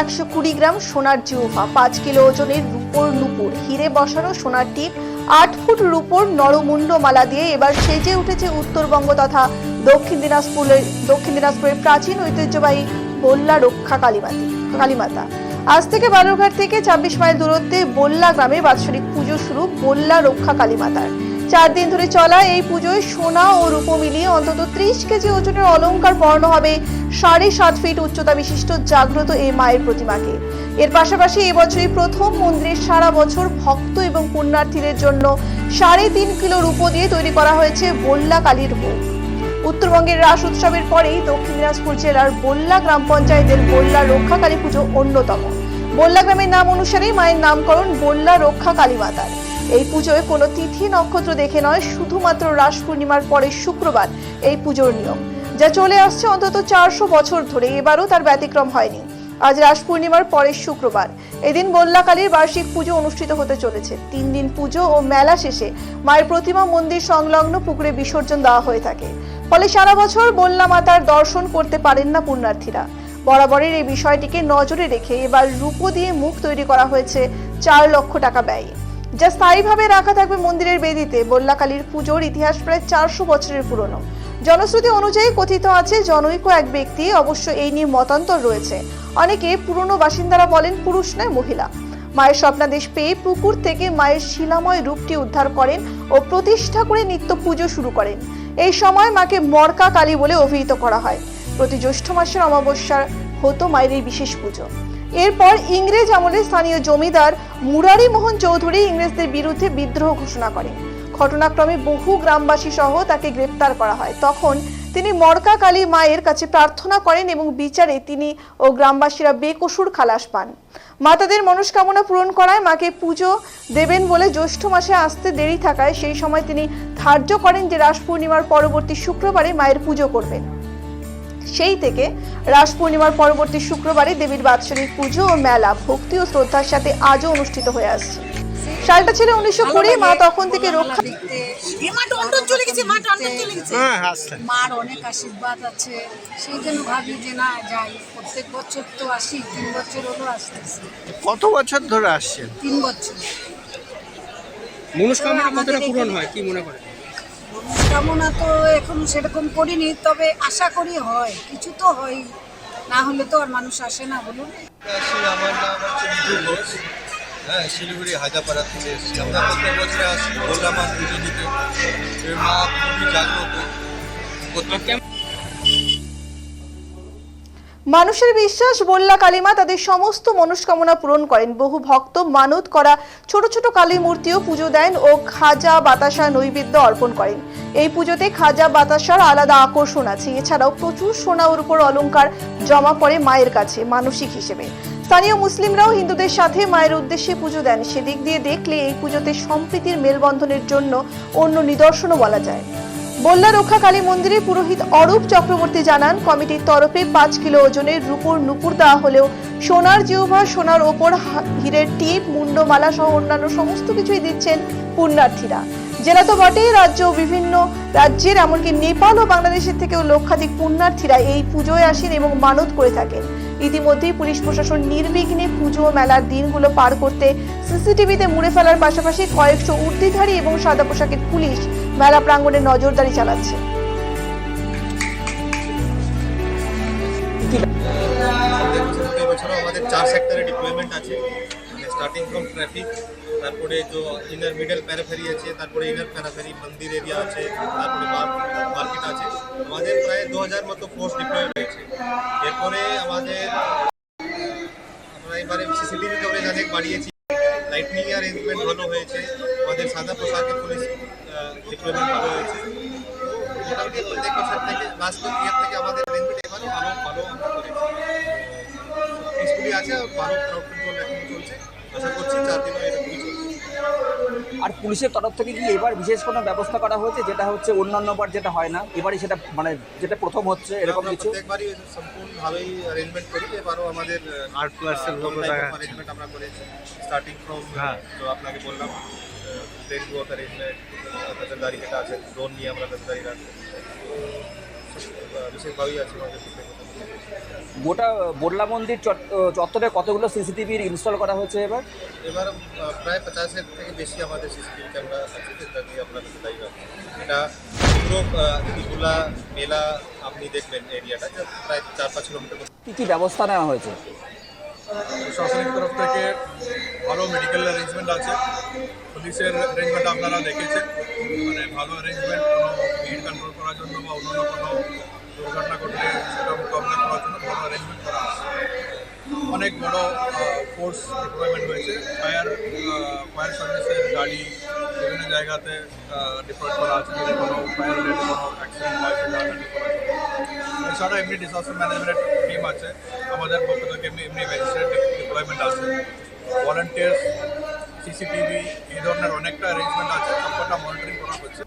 একশো কুড়ি গ্রাম সোনার জিউফা পাঁচ কিলো ওজনের রূপোর নুপুর, হিরে বসানো সোনার টিপ, আট ফুট রূপোর নরমুণ্ড মালা দিয়ে এবার সেজে উঠেছে উত্তরবঙ্গ তথা দক্ষিণ দিনাজপুরের দক্ষিণ দিনাজপুরের প্রাচীন ঐতিহ্যবাহী বল্লা রক্ষা কালীমাতি, কালীমাতা। আজ থেকে বালুরঘাট থেকে ছাব্বিশ মাইল দূরত্বে বল্লা গ্রামে বাৎসরিক পুজো শুরু বল্লা রক্ষা কালীমাতার। চার দিন ধরে চলা এই পুজোয় সোনা ও রূপো মিলিয়ে অন্তত ত্রিশ কেজি ওজনের অলংকার পরানো হবে সাড়ে সাত ফিট উচ্চতা বিশিষ্ট জাগ্রত এই মায়ের প্রতিমাকে। এর পাশাপাশি এবছরই প্রথম মন্দিরে সারা বছর ভক্ত এবং পুণ্যার্থীদের জন্য সাড়ে তিন কিলো রূপো দিয়ে তৈরি করা হয়েছে বল্লা কালীর ভোগ। উত্তরবঙ্গের রাস উৎসবের পরেই দক্ষিণ দিনাজপুর জেলার বল্লা গ্রাম পঞ্চায়েতের বল্লা রক্ষা কালী পুজো অন্যতম। বল্লা গ্রামের নাম অনুসারেই মায়ের নামকরণ বল্লা রক্ষা কালী মাতার। এই পুজোয় কোনো তিথি নক্ষত্র দেখে নয়, শুধুমাত্র রাস পূর্ণিমার পরে শুক্রবার এই পুজোর নিয়ম। যা চলে আসছে অন্তত চারশো বছর ধরে। এবারও তার ব্যতিক্রম হয়নি। আজ রাস পূর্ণিমার পরের শুক্রবার। এদিন বল্লাকালীর বার্ষিক পুজো অনুষ্ঠিত হতে চলেছে। তিন দিন পুজো ও মেলা শেষে মায়ের প্রতিমা মন্দির সংলগ্ন পুকুরে বিসর্জন দেওয়া হয়ে থাকে। ফলে সারা বছর বল্লা মাতার দর্শন করতে পারেন না পুণ্যার্থীরা। বরাবরের এই বিষয়টিকে নজরে রেখে এবার রূপো দিয়ে মুখ তৈরি করা হয়েছে চার লক্ষ টাকা ব্যয়ে। যা স্থায়ীভাবে রাখা থাকবে মন্দিরের বেদিতে। বল্লাকালীর পুজোর ইতিহাস প্রায় চারশো বছরের পুরনো। জনশ্রুতি অনুযায়ী কথিত আছে, জনৈক এক ব্যক্তি, অবশ্য এই নিয়ে মতান্তর রয়েছে। অনেকে পুরনো বাসিন্দারা বলেন পুরুষ নয়, মহিলা। মায়ের স্বপ্নাদেশ পেয়ে পুকুর থেকে মায়ের শিলাময় রূপটি উদ্ধার করেন ও প্রতিষ্ঠা করে নিত্য পুজো শুরু করেন। এই সময় মাকে মরকা কালী বলে অভিহিত করা হয়। প্রতি জ্যৈষ্ঠ মাসের অমাবস্যার হতো মায়ের এই বিশেষ পুজো। এরপর ইংরেজ আমলে স্থানীয় জমিদার মুরারি মোহন চৌধুরী ইংরেজদের বিরুদ্ধে বিদ্রোহ ঘোষণা করেন। ঘটনাক্রমে বহু গ্রামবাসী সহ তাকে গ্রেপ্তার করা হয়। তখন তিনি মরকা কালী মায়ের কাছে প্রার্থনা করেন এবং বিচারে তিনি ও গ্রামবাসীরা বেকসুর খালাস পান। মা তাদের মনস্কামনা পূরণ করায় মাকে পুজো দেবেন বলে জ্যৈষ্ঠ মাসে আসতে দেরি থাকায় সেই সময় তিনি ধার্য করেন যে রাস পূর্ণিমার পরবর্তী শুক্রবারে মায়ের পুজো করবেন। সেই থেকে রাস পূর্ণিমার পরবর্তী শুক্রবারে দেবীর বাৎসরিক পুজো ও মেলা ভক্তি ও শ্রদ্ধার সাথে আজও অনুষ্ঠিত হয়ে আসছে। সালটা ছিল উনিশশো কুড়ি মা তখন থেকে রক্ষা মা টন্টন চলে গেছে মা টন্টন চলে গেছে। হ্যাঁ মার অনেক আশীর্বাদ আছে। সেই জন্য ভাবি যে না যাই। প্রত্যেক বছর তো আসি তিন বছর হলো আসতেছি। কত বছর ধরে আসছেন তিন বছর। মনস্কামনা আমাদের কতটা পূরণ হয় কি মনে করেন? কামনা তো এখন সেরকম করিনি তবে আশা করি হয়। কিছু তো হয় না হলে তো আর মানুষ আসে না বলুন। আসি আমার নাম হচ্ছে হ্যাঁ শিলিগুড়ি হায়দ্রাপাড়া থেকে আমরা প্রত্যেক বছরে আসি মাছ পুজো দিতে। মা খুবই জাগ্রত। মানুষের বিশ্বাস বল্লা কালীমা তাদের সমস্ত মনস্কামনা পূরণ করেন। বহু ভক্ত মানত করা ছোট ছোট কালী মূর্তিও পুজো দেন ও খাজা বাতাসা নৈবেদ্য অর্পণ করেন। এই পুজোতে খাজা বাতাসার আলাদা আকর্ষণ আছে। এছাড়াও প্রচুর সোনা ওর উপর অলংকার জমা পড়ে মায়ের কাছে, মানসিক হিসেবে। স্থানীয় মুসলিমরাও হিন্দুদের সাথে মায়ের উদ্দেশ্যে পুজো দেন। সেদিক দিয়ে দেখলে এই পুজোতে সম্প্রীতির মেলবন্ধনের জন্য অন্য নিদর্শনও বলা যায়। বল্লা রক্ষা কালী মন্দিরের পুরোহিত অরূপ চক্রবর্তী জানান, কমিটির তরফে পাঁচ কিলো ওজনের রূপোর নুপুর দেওয়া হলেও সোনার জিহ্বা, সোনার ওপর হীরের টিপ, মুন্ডমালা সহ অন্যান্য সমস্ত কিছুই দিচ্ছেন পুণ্যার্থীরা। জেলা তো বটেই, রাজ্য বিভিন্ন রাজ্যের, এমনকি নেপাল ও বাংলাদেশের থেকেও লক্ষাধিক পুণ্যার্থীরা এই পুজোয় আসেন এবং মানত করে থাকেন। ইতিমধ্যেই পুলিশ প্রশাসন নির্বিঘ্নে পুজো ও মেলার দিনগুলো পার করতে সিসিটিভিতে মুড়ে ফেলার পাশাপাশি কয়েকশো উর্দিধারী এবং সাদা পোশাকের পুলিশ মেলা প্রাঙ্গণে নজরদারি চালাচ্ছে। আমাদের চার সেক্টরে ডিপ্লয়মেন্ট আছে। স্টার্টিং ফ্রম ট্রাফিক তারপরে যে ইনার মিডল প্যারাফেরি আছে, তারপরে ইনার প্যারাফেরি মন্দির এরিয়া আছে, তারপরে মার্কেট আছে, আমাদের প্রায় দু হাজার মতো ফোর্স ডিপ্লয় রয়েছে এরপরে আমাদের, আমরা এবারে সিসিটিভি কভারেজ অনেক বাড়িয়েছি। লাইটনিং অ্যারেঞ্জমেন্ট ভালো হয়েছে, আমাদের সাদা পোশাকে পুলিশ ডিপ্লয়মেন্ট ভালো হয়েছে। থেকে লাস্ট ইয়ার থেকে আমাদের ভালো ভালো আমরা আছে, ভালো ক্রাউড কন্ট্রোল এখন চলছে। করছি চার আর পুলিশের তরফ থেকে কি এবার বিশেষ কোনো ব্যবস্থা করা হয়েছে? যেটা হচ্ছে অন্যান্যবার যেটা হয় না এবারই সেটা মানে যেটা প্রথম হচ্ছে এরকম কিছু? প্রত্যেকবারই সম্পূর্ণভাবেই অ্যারেঞ্জমেন্ট করি এবারও আমাদের অ্যারেঞ্জমেন্ট আমরা করেছি। স্টার্টিং ফ্রম হ্যাঁ। তো আপনাকে বললাম প্লেন ওয়ার্ক অ্যারেঞ্জমেন্ট নজরদারি যেটা আছে ড্রোন নিয়ে আমরা নজরদারি বিশেষভাবেই আছে আমাদের গোটা বোরলা মন্দির চত্বরে কতগুলো সিসিটিভির ইনস্টল করা হয়েছে এবার? এবার প্রায় পঞ্চাশের থেকে বেশি আমাদের সিসিটিভি ক্যামেরা দিয়ে আপনারা সেটাই এটা পুরো আহ, মেলা আপনি দেখবেন এরিয়াটা প্রায় চার পাঁচ কিলোমিটার কী কী ব্যবস্থা নেওয়া হয়েছে? প্রশাসনিক তরফ থেকে ভালো মেডিকেল অ্যারেঞ্জমেন্ট আছে। পুলিশের অ্যারেঞ্জমেন্ট আপনারা দেখেছেন। মানে ভালো অ্যারেঞ্জমেন্ট কোনো ভিড় কন্ট্রোল করার জন্য বা অন্য কোনো দুর্ঘটনা ঘটলে সেটা মোকাবিলা করার জন্য ভালো অ্যারেঞ্জমেন্ট করা আছে। অনেক বড় ফোর্স ডিপ্লয়মেন্ট হয়েছে। ফায়ার ফায়ার সার্ভিসের গাড়ি বিভিন্ন জায়গাতে ডিপ্লয় করা আছে। যদি কোনো ফায়ার রিলেটেড কোনো অ্যাক্সিডেন্ট হয়, সেটা এছাড়া এমনি ডিজাস্টার ম্যানেজমেন্ট টিম আছে। আমাদের পক্ষ থেকে এমনি এমনি ম্যাজিস্ট্রেট ডিপ্লয়মেন্ট আছে। ভলেন্টিয়ার্স সিসিটিভি এই ধরনের অনেকটা অ্যারেঞ্জমেন্ট আছে সবকটা মনিটরিং করা হচ্ছে